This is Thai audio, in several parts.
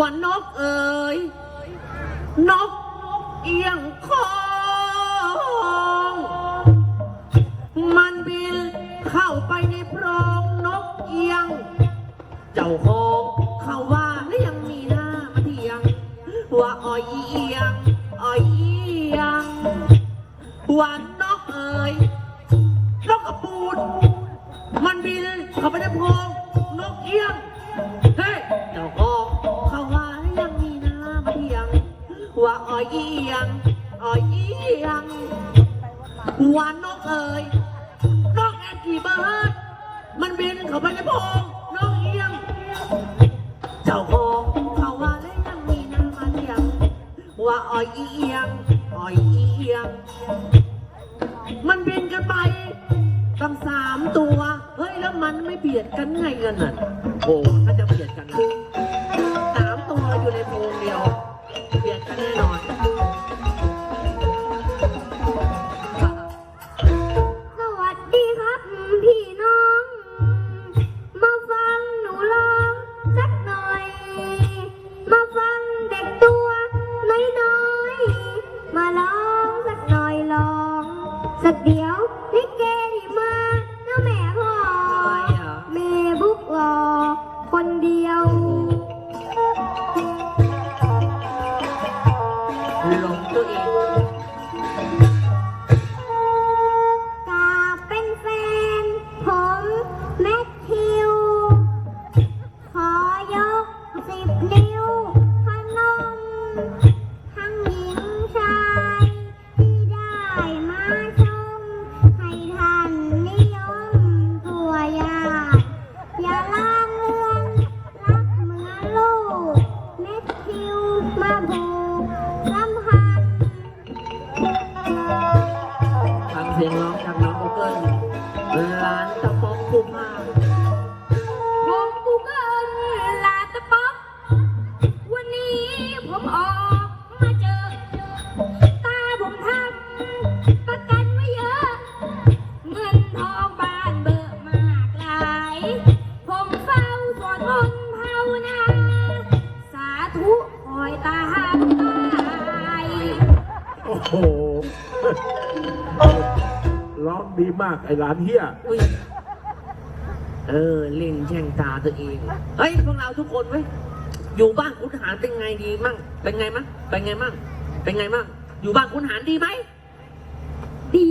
วันนกเอ๋ยนกเอียงคองมันบินเข้าไปในโพรงนกเอียง เจ้าของเขาว่าและยังมีหน้ามาเถียง ว่าอ้อยเอียงอ้อยเอียงวันนกเอ๋ยนกกระปูด มันบินเข้าไปในโพรงนกเอียง ว่าอ้อยเอียงอ้อยเอียงวานนกเอ๋ยนกแอนกี่เบิร์ดมันบินเข้าไปในโพรงนกเอียง เจ้าของเขาว่าแล้วยังมีน้ามาเถียงว่าอ้อยเอียงอ้อยเอียง มันบินกันไปตั้งสามตัว เฮ้ยแล้วมันไม่เบียดกันไงกันน่ะโอ้ถ้าจะเบียดกันสามตัวอยู่ในโพรง สักเดียว ตะปองกุมารผมกูเกินลาตะป๊อกวันนี้ผมออกมาเจอ ตาผมทำประกันไว้เยอะ เงินทองบ้านเบิกมากหลาย ผมเฝ้าสวดมนต์ภาวนา สาธุคอยตามตาย โอ้โหร้องดีมากไอ้หลานเฮีย อุ้ย เออเล่นแช่งตาตัวเองเฮ้ยพวกเราทุกคนเว้ยอยู่บ้านคุณหารเป็นไงดีมั่ง เป็นไงมั่ง เป็นไงมั่ง เป็นไงมั่ง อยู่บ้านคุณหารดีไหม ดี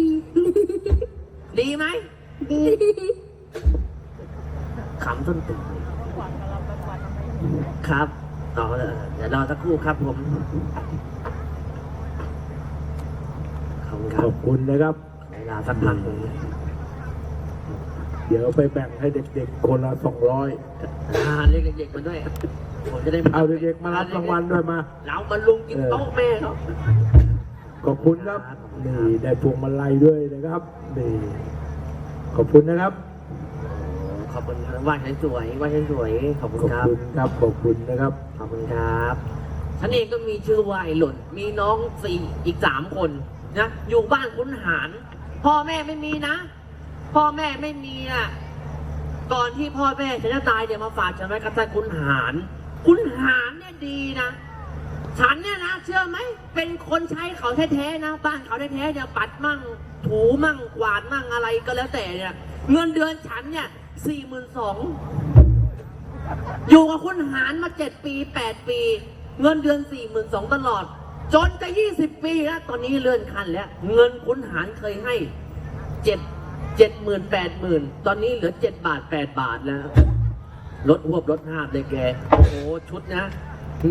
ดีไหม ดีขำต้นตุ่มครับต่อเลยเดี๋ยวรอสักครู่ครับผม ขอบคุณคขรับอบคุณนะครับเวลาสักพักหนึ่ง เดี๋ยวไปแบ่งให้เด็กๆ คนละสองร้อยอ่าเรียกเด็กๆมาด้วยผมจะได้เอาเด็กๆมารับรางวัลด้วยมาเรามาลุงกินโต๊ะแม่เขาขอบคุณครับนี่ได้พวงมาลัยด้วยนะครับนี่ขอบคุณนะครับขอบคุณครับว่าฉันสวยว่าฉันสวยขอบคุณขอบครับคุณครับขอบคุณนะครับขอบคุณครับฉันเองก็มีชื่อว่าไอ้หล่นมีน้องสี่อีกสามคนนะอยู่บ้านคุณหารพ่อแม่ไม่มีนะ พ่อแม่ไม่มีอะก่อนที่พ่อแม่ฉันจะตายเดี๋ยวมาฝากฉันไว้กับท่านคุณหารคุณหารเนี่ยดีนะ ฉันเนี่ยนะเชื่อไหมเป็นคนใช้เขาแท้ๆนะบ้านเขาแท้ๆเนี่ยปัดมั่ง ถูมั่งกวาดมั่งอะไรก็แล้วแต่เนี่ย เงินเดือนฉันเนี่ยสี่หมื่นสองอยู่กับคุณหารมาเจ็ดปีแปดปี เงินเดือนสี่หมื่นสองตลอด จนจะยี่สิบปีแล้วตอนนี้เลื่อนขั้นแล้ว เงินคุณหารเคยให้เจ็ด เจ็ดหมื่นแปดหมื่นตอนนี้เหลือเจ็ดบาทแปดบาทแล้วลดหวบลดห้าบเลยแก โอ้โหชุดนะ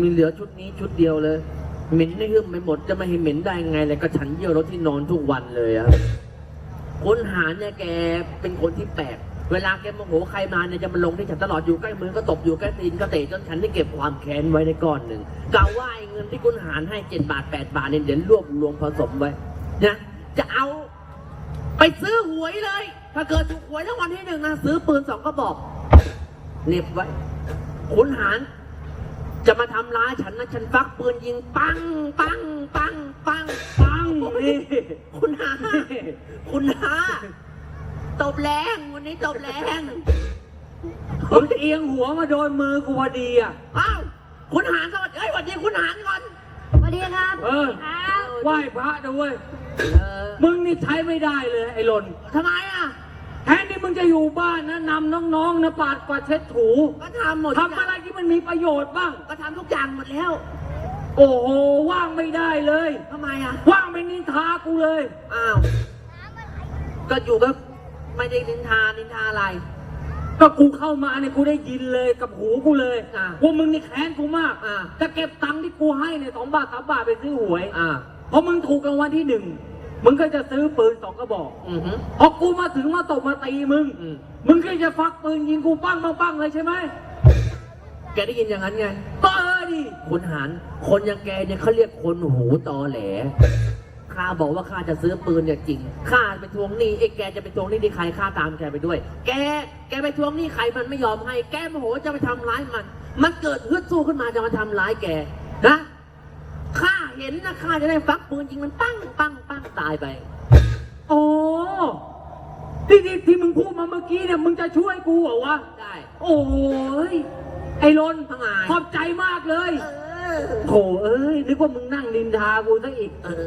มีเหลือชุดนี้ชุดเดียวเลย เหม็นไม่หึมไปหมดจะไม่ให้เหม็นได้ไงเลยก็ฉันเยี่ยวรถที่นอนทุกวันเลยอะคุณหารเนี่ยแกเป็นคนที่แปลกเวลาแกโมโหใครมาเนี่ยจะมาลงที่ฉันตลอดอยู่ใกล้มือก็ตบอยู่ใกล้ตีนก็เตะจนฉันได้เก็บความแค้นไว้ในก้อนหนึ่งกล่าวว่าไอ้เงินที่คุณหารให้เจ็ดบาทแปดบาทเนี่ยเดี๋ยวรวบรวมผสมไว้นะจะเอา ไปซื้อหวยเลย ถ้าเกิดถูกหวยรางวัลที่หนึ่งนะซื้อปืนสองกระบอกเหน็บไว้คุณหาร จะมาทำร้ายฉันนะฉันฟักปืนยิงปังปังปังปังปังนี่คุณหาคุณหาตบแรงวันนี้ตบแรงมึงเอียงหัวมาโดนมือกูพอดีอะอ้าวคุณหารสวัสดีเอ้ยสวัสดีคุณหารก่อนสวัสดีครับ เออครับไหว้พระนะเว้ยเออ มึงนี่ใช้ไม่ได้เลยไอ้หล่นทำไมอะ แทนที่มึงจะอยู่บ้านนะนำน้องๆนะปาดกวาดเช็ดถูก็ทำหมดทำอะไรที่มันมีประโยชน์บ้าง ก็ทำทุกอย่างหมดแล้ว โอ้โหว่างไม่ได้เลยทำไมอะ ว่างไม่นินทากูเลย อ้าว ก็อยู่ก็ไม่ได้นินทานินทาอะไร ก็กูเข้ามาเนี่ยกูได้ยินเลยกับหูกูเลยอ่าว่ามึงนี่แค้นกูมากอ่าจะเก็บตังค์ที่กูให้เนี่ยสองบาทสามบาทไปซื้อหวยอ่า พอมึงถูกรางวัลที่หนึ่งมึงก็จะซื้อปืนสองกระบอกอือฮึ พอกูมาถึงมาตบมาตีมึง อืม มึงก็จะฟักปืนยิงกูปั้งปั้งปั้งเลยใช่ไหมแกได้ยินอย่างนั้นไงก็เออดิคุณหารคนอย่างแกเนี่ยเขาเรียกคนหูตอแหลข้าบอกว่าข้าจะซื้อปืนเนี่ยจริงข้าไปทวงหนี้ไอ้แกจะไปทวงหนี้ที่ใครข้าตามแกไปด้วย แกแกไปทวงหนี้ใครมันไม่ยอมให้ แกโมโหจะไปทำร้ายมัน มันเกิดฮึดสู้ขึ้นมาจะมาทำร้ายแกนะข้า เห็นนะข้าจะได้ฟักปืนจริงมันปั้งปั้งปั้งตายไป โอ้ที่ที่ที่มึงพูดมาเมื่อกี้เนี่ยมึงจะช่วยกูเหรอวะ ได้ โอ้ยไอ้ลนทำไมขอบใจมากเลยเออโถเอ้ยนึกว่ามึงนั่งนินทากูซะอีก เออ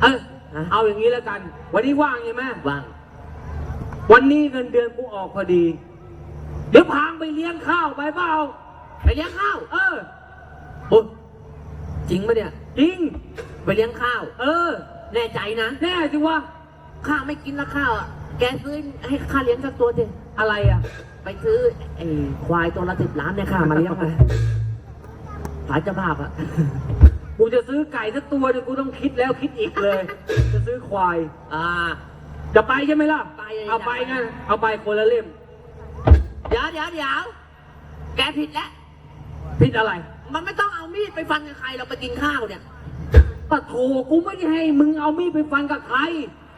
เออฮะเอาอย่างนี้แล้วกัน วันนี้ว่างใช่ไหมว่าง วันนี้เงินเดือนกูออกพอดี เดี๋ยวพางไปเลี้ยงข้าวไปเปล่าไปเลี้ยงข้าว เออโอ้ จริงปะเนี่ย จริง ไปเลี้ยงข้าว เออ แน่ใจนะแน่สิวะข้าไม่กินละข้าวอะ แกซื้อให้ข้าเลี้ยงสักตัวเถอะอะไรอะ ไปซื้อไอ้ควายตัวละสิบล้านเนี่ยข้ามาเลี้ยงมาผายเจ้าภาพอะ กูจะซื้อไก่สักตัวเดี๋ยวกูต้องคิดแล้วคิดอีกเลย จะซื้อควาย อ่า จะไปใช่ไหมล่ะไปเอาไป งั้นเอาไปคนละเล่ม เดี๋ยวเดี๋ยวเดี๋ยวแกผิดแล้วผิดอะไร มันไม่ต้องเอามีดไปฟันกับใครเราไปกินข้าวเนี่ยปะโถกูไม่ได้ให้มึงเอามีดไปฟันกับใคร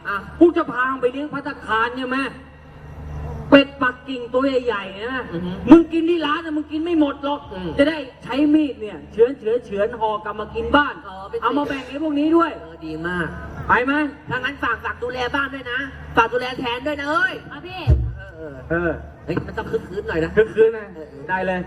อะกูจะพามึงไปเลี้ยงพัตตาคารใช่ไหมเป็ดปักกิ่งตัวใหญ่ๆนะอือฮึมึงกินที่ร้านนะมึงกินไม่หมดหรอกอืมจะได้ใช้มีดเนี่ยเฉือนเฉือนเฉือนห่อกลับมากินบ้านอ๋อไปเอามาแบ่งไอ้พวกนี้ด้วยเออดีมาก ไปไหมถ้างั้นฝากฝากดูแลบ้านด้วยนะ ฝากดูแลแทนด้วยนะเอ้ยอะพี่ เออเออเออเฮ้ยมันต้องคึกคืนหน่อยนะ คืนคืนนะเออเออได้เลย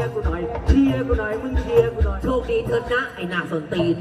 ยร์กูหน่อยเชียร์กูหน่อยมึงเชียร์กูหน่อย โชคดีเถิดนะไอ้หน้าสนตีน